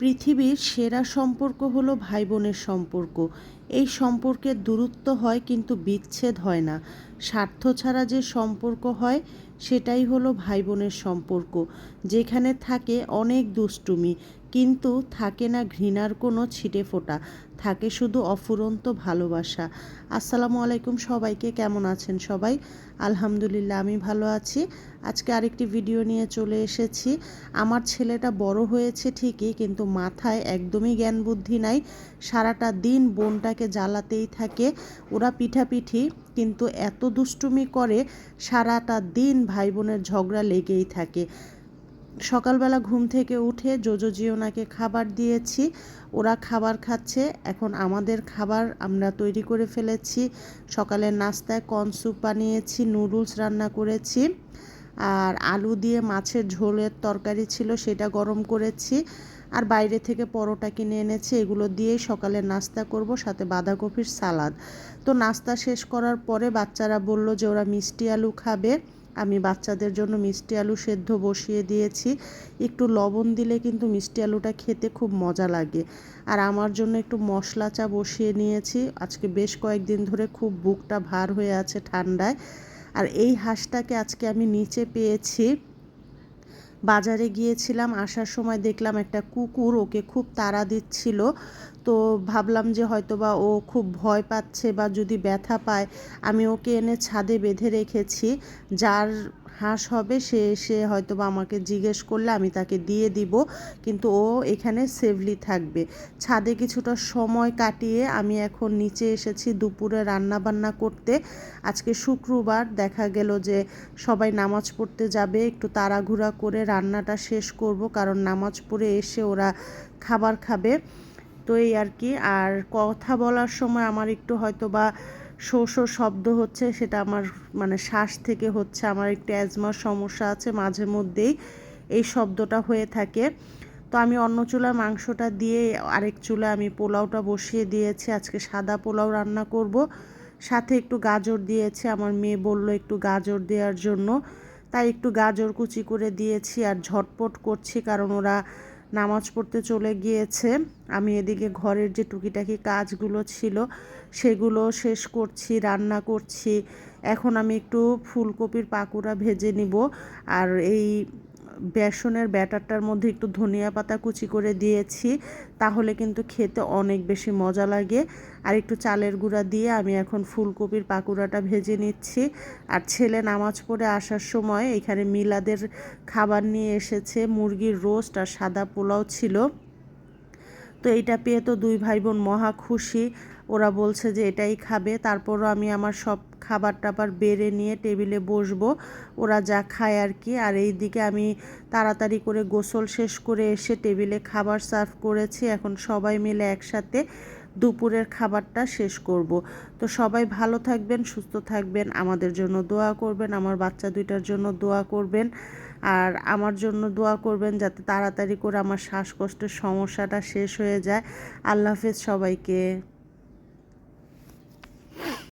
পৃথিবীর সেরা সম্পর্ক হলো ভাই বোনের সম্পর্ক। এই সম্পর্কের দূরত্ব হয় কিন্তু বিচ্ছেদ হয় না। স্বার্থ ছাড়া যে সম্পর্ক হয়, সেটাই হলো ভাই বোনের সম্পর্ক, যেখানে থাকে অনেক দুষ্টুমি কিন্তু থাকে না ঘৃণার কোনো ছিটে ফোটা, থাকে শুধু অফুরন্ত ভালোবাসা। আসসালামু আলাইকুম সবাইকে, কেমন আছেন সবাই? আলহামদুলিল্লাহ, আমি ভালো আছি। আজকে আরেকটি ভিডিও নিয়ে চলে এসেছি। আমার ছেলেটা বড় হয়েছে ঠিকই, কিন্তু মাথায় একদমই জ্ঞান বুদ্ধি নাই। সারাটা দিন বোনটাকে জ্বালাতেই থাকে, ওরা পিঠাপিঠি, কিন্তু এত দুষ্টুমি করে সারাটা দিন ভাই বোনের ঝগড়া লেগেই থাকে। সকালবেলা ঘুম থেকে উঠে জোজো জিওনাকে খাবার দিয়েছি। ওরা খাবার খাচ্ছে। এখন আমাদের খাবার আমরা তৈরি করে ফেলেছি। সকালের নাস্তায় কর্ন স্যুপ বানিয়েছি, নুডলস রান্না করেছি আর আলু দিয়ে মাছের ঝোলের তরকারি ছিল সেটা গরম করেছি। আর বাইরে থেকে পরোটা কিনে এনেছি, এগুলো দিয়েই সকালে নাস্তা করব, সাথে বাঁধাকপির সালাদ। তো নাস্তা শেষ করার পরে বাচ্চারা বলল যে ওরা মিষ্টি আলু খাবে। আমি বাচ্চাদের জন্য মিষ্টি আলু সেদ্ধ বসিয়ে দিয়েছি। একটু লবণ দিলে কিন্তু মিষ্টি আলুটা খেতে খুব মজা লাগে। আর আমার জন্য একটু মশলা চা বসিয়ে নিয়েছি। আজকে বেশ কয়েকদিন ধরে খুব বুকটা ভার হয়ে আছে ঠান্ডায়। আর এই হাঁসটাকে আজকে আমি নিচে পেয়েছি। বাজারে গিয়েছিলাম, আসার সময় দেখলাম একটা কুকুর ওকে খুব তাড়া দিচ্ছিল। তো ভাবলাম যে হয়তো বা ও খুব ভয় পাচ্ছে বা যদি ব্যথা পায়, আমি ওকে এনে ছাদে বেঁধে রেখেছি। যার হাঁস হবে, সে এসে হয়তো বা আমাকে জিজ্ঞেস করলে আমি তাকে দিয়ে দিব। কিন্তু ও এখানে সেভলি থাকবে। ছাদে কিছুটা সময় কাটিয়ে আমি এখন নিচে এসেছি দুপুরে রান্না বান্না করতে। আজকে শুক্রবার দেখা গেল যে সবাই নামাজ পড়তে যাবে। একটু তাড়াঘুড়া করে রান্নাটা শেষ করব কারণ নামাজ পড়ে এসে ওরা খাবার খাবে। তো এই আর কি। আর কথা বলার সময় আমার একটু হয়তো বা শো শো শব্দ হচ্ছে, সেটা আমার মানে শ্বাস থেকে হচ্ছে, আমার একটু অ্যাজমার সমস্যা আছে মাঝে মধ্যেই এই শব্দটা হয়ে থাকে। তো আমি অন্য চুলার মাংসটা দিয়ে আরেক চুলা আমি পোলাওটা বসিয়ে দিয়েছি, আজকে সাদা পোলাও রান্না করব। সাথে একটু গাজর দিয়েছি, আমার মেয়ে বলল একটু গাজর দেওয়ার জন্য। তাই একটু গাজর কুচি করে দিয়েছি আর ঝটপট করছি, কারণ ওরা নামাজ পড়তে চলে গিয়েছে। আমি এদিকে ঘরের যে টুকিটাকি কাজগুলো ছিল, সেগুলো শেষ করছি, রান্না করছি। এখন আমি একটু ফুলকপির পাকুড়া ভেজে নিব। আর এই বেসনের ব্যাটারটার মধ্যে একটু ধনিয়া পাতা কুচি করে দিয়েছি, তাহলে কিন্তু খেতে অনেক বেশি মজা লাগে। আর একটু চালের গুঁড়া দিয়ে আমি এখন ফুলকপির পাকুড়াটা ভেজে নিচ্ছি। আর ছেলে নামাজ পড়ে আসার সময় এখানে মিলাদের খাবার নিয়ে এসেছে, মুরগির রোস্ট আর সাদা পোলাও ছিল। তো এইটা পেয়ে তো দুই ভাই বোন মহা খুশি। ওরা বলছে যে এটাই খাবে, তারপরও আমি আমার সব খাবার টাবার বেড়ে নিয়ে টেবিলে বসবো, ওরা যা খায় আর কি। আর এই দিকে আমি তাড়াতাড়ি করে গোসল শেষ করে এসে টেবিলে খাবার সার্ভ করেছি, এখন সবাই মিলে একসাথে দুপুরের খাবারটা শেষ করব। তো সবাই ভালো থাকবেন, সুস্থ থাকবেন, আমাদের জন্য দোয়া করবেন, আমার বাচ্চা দুইটার জন্য দোয়া করবেন, আর আমার জন্য দোয়া করবেন যাতে তাড়াতাড়ি করে আমার শ্বাসকষ্টের সমস্যাটা শেষ হয়ে যায়। আল্লাহ হাফেজ সবাইকে।